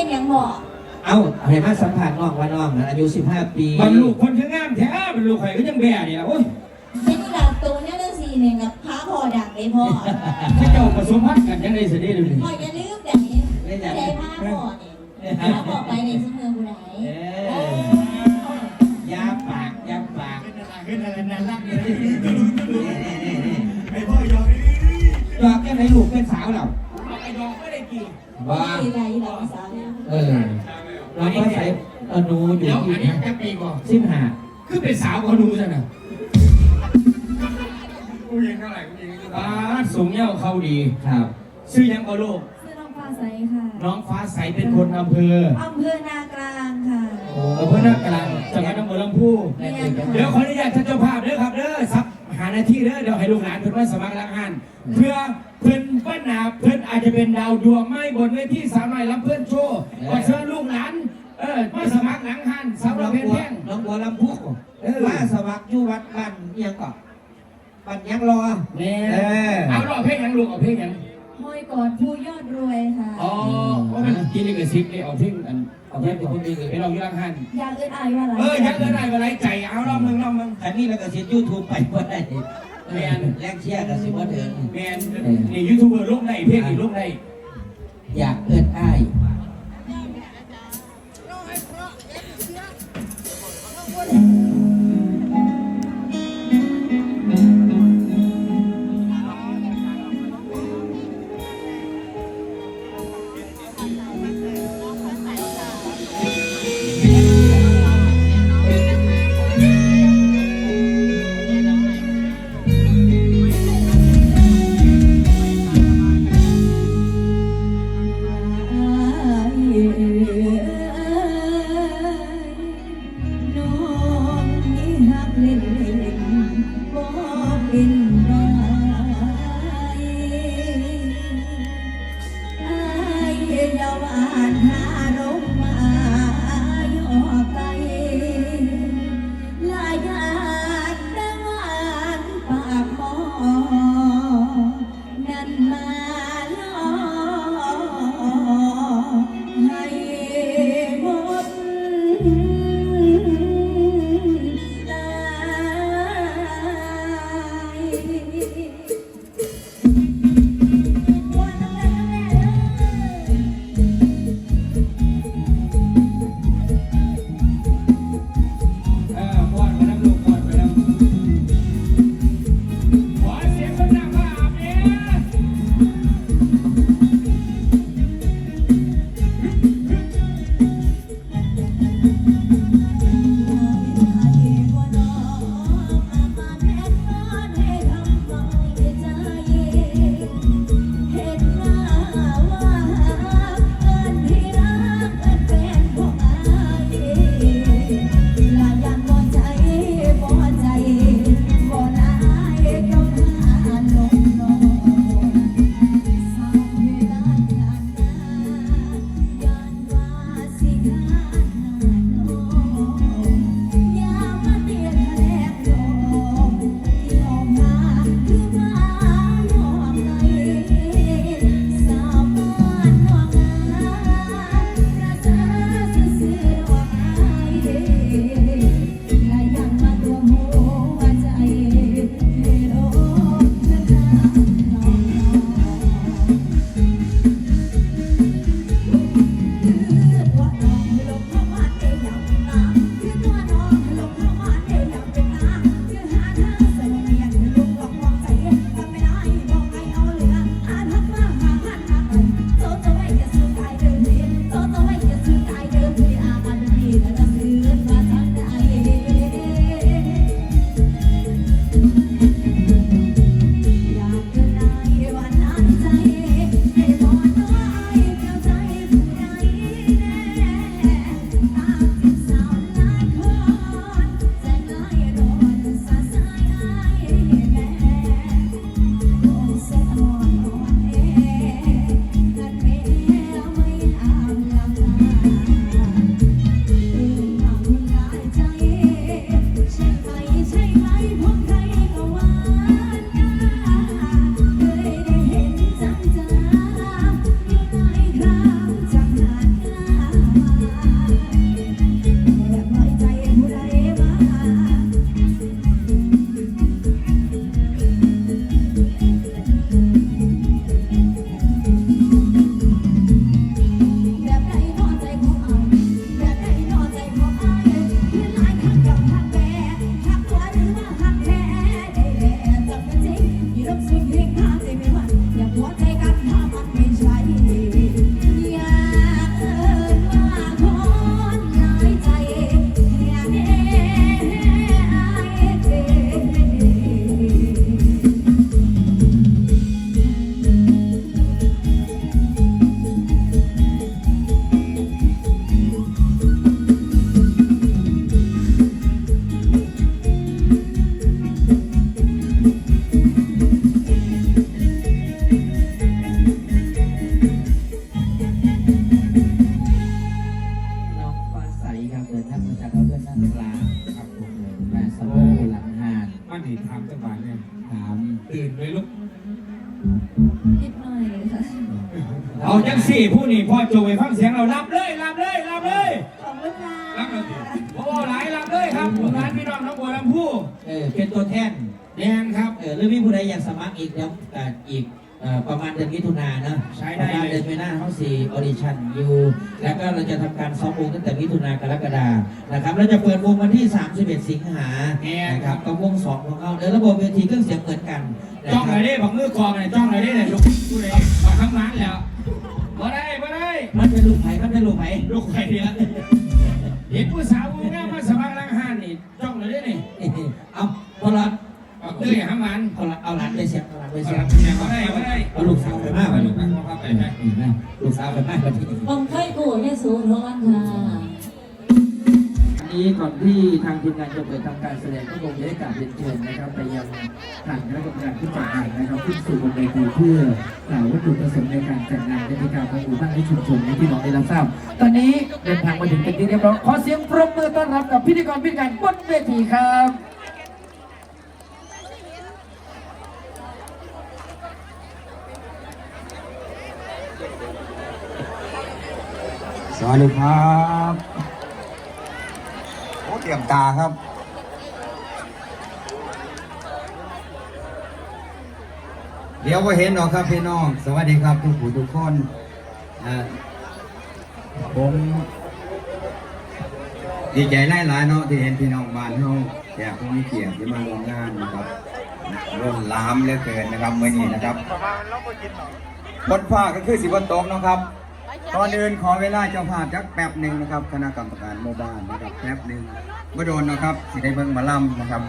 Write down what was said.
เป็นอย่างบอกเอาให้มาสัมผัสน้องว่าน้องนั้นอายุ 15 ปีบรรลุคนคืองามแท้บรรลุข่อยก็ยังแบ่นี่ล่ะโอ้ยเป็นหลักตัวเนี่ยเรื่องสีหนึ่งกับพระพอดังเลยพ่อถ้าเจ้าผสมพันธุ์กันยังได้เสด็จเลยพ่ออย่าลืม บ้าที่ไรหลังสาวเนี่ยเออเราก็ใส่อนูอยู่เดี๋ยวที่อันนี้จะปีก่อนสิบห้าคือเป็นสาวเขาดูซะนะกูยิงเท่าไหร่กูยิงเท่าไหร่ป้าสูงเงี้ยวเขาดีครับ ชื่อยังก็ลูกชื่อน้องฟ้าใสค่ะ น้องฟ้าใสเป็นคนอำเภออำเภอนากลางค่ะโอ้อำเภอนากลางจังหวัดอำเภอลำพูแม่เด็กเดี๋ยวขออนุญาตท่านเจ้าภาพเด้อครับเด้อสักหานาทีเด้อเดี๋ยวให้ลูกหลานเพิ่นมาสมัครรับงาน เพื่อเพิ่นป้านาเพิ่น อาจจะเป็นดาวดวงไม่บนเวทีสาวน้อยรับเพื่อนโชว์ขอเชิญลูกหลานเออมาสมัครหลังหันสำหน้รัอบงเพลงบัวแท่งน้องบัวลำพูว่าสมัครอยู่วัดบ้านเอียงก่อนบ้านยังรอแน่เออเอารอบเพลงหยังลูกเอาเพลงหยังห้อยก่อนผู้ยอดรวยค่ะ อ๋อว่ามันกินนี่กับซิกนี่เอาเพลงอันเอาเพลงเป็นคนดีเลยไปลองอยู่หลังหันอยากเอิ้นอายว่าอะไรเออยังเกินได้เวลาใจเอาลองมึงลองมึงแต่นี่เราก็เสียยูทูบไปว่าได้ แม่นแรงเชียร์กับสิบ่ถึงแมนนี่ยูทูบเบอร์ลงได้เพลงอีกลงได้อยากเอิ้นอ้ายานให้ถามจังหวะเนี่ยถามตื่นไหมลูกนิดหน่อยค่ะเอาจังสี่ผู้นี่พ่อโจไปฟังเสียงเราลับเลยลับเลยลับเลยขอบคุณค่ะรับเลยโอ้หลายลับเลยครับร้านพี่น้องน้องบัวลำพูเออเป็นตัวแทนแทงครับเออหรือมีผู้ใดอยากสมัครอีกเดี๋ยวอีก เอ่อประมาณเดือนมิถุนายนเนอะใช้ได้ประมาณเลยเดือนมีนาเขาสี่ออดิชั่นอยู่แล้วก็เราจะทำการซ้อมวงตั้งแต่มิถุนายนกรกฎานะครับเราจะเปิดวงวันที่ 31 สิงหานะครับกับวงสองของเขาเดี๋ยวระบบเวทีเครื่องเสียงเหมือนกันนะจ้องคอะรับไรได้บอกมือกองอะไรจ้องอะไรได้เนี่ยลูกผู้ใดบอกทั้งร้านแล้วบ่ได้บ่ได้มันเป็นลูกไผ่มันเป็นลูกไผ่ ลูกใครเนี่ยเห็นผู้สาวงามมาสมัครล้างห้านนี่จ้องเลยได้นี่ เอาพอละ บอกเต้ยหางหมันเอาละเอาหลานไปเสียบเอาหลานไปเอาเสียละบเนี่ยบ่ได้บ่ได้เอาลูกสาวไปมากเอาไปลูลูกกเอาเข้าไปไหมลูกสาวไปมากไปที่ผมเคยกูเนี่ยสูร้อนค่ะอันนี้ก่อนที่ทางทีมงานจะเปิดทำการแสดงก็คงจะได้กราบเรียนเชิญนะครับไปยังทางคณะกรรมการผู้จัดงานนะครับขึ้นสู่บนเวทีเพื่อกล่าววัตถุประสงค์ในการจัดงานกติกาของหมู่บ้านและชุมชนให้พี่น้องได้รับทราบ ตอนนี้เดินทางมาถึงเป็นที่เรียบร้อยขอเสียงปรบมือต้อนรับกับพิธีกรพิธีการบนเวทีครับ วัสดีครับโอ้เตรียมตาครับเดี๋ยวก็เห็นหรอกครับพี่น้อง สวัสดีครับ ทุกผู้ทุกคนอ่าผมดีใจหลายเนาะที่เห็นพี่น้องบ้านเราแขกผู้มีเกียรติที่มาร่วมงานนะครับร่วมล้ามเหลือเกินนะครับเมื่อนี้นะครับบนฟ้าก็คือสิบนตกเนะครับ ตอนอื่นขอเวลาเจ้าภาพจักแป๊บหนึ่งนะครับ คณะกรรมการโมบ้านนะครับแป๊บหนึ่งบ่โดนนะครับสิได้เบิ่งมาล่ำนะครับ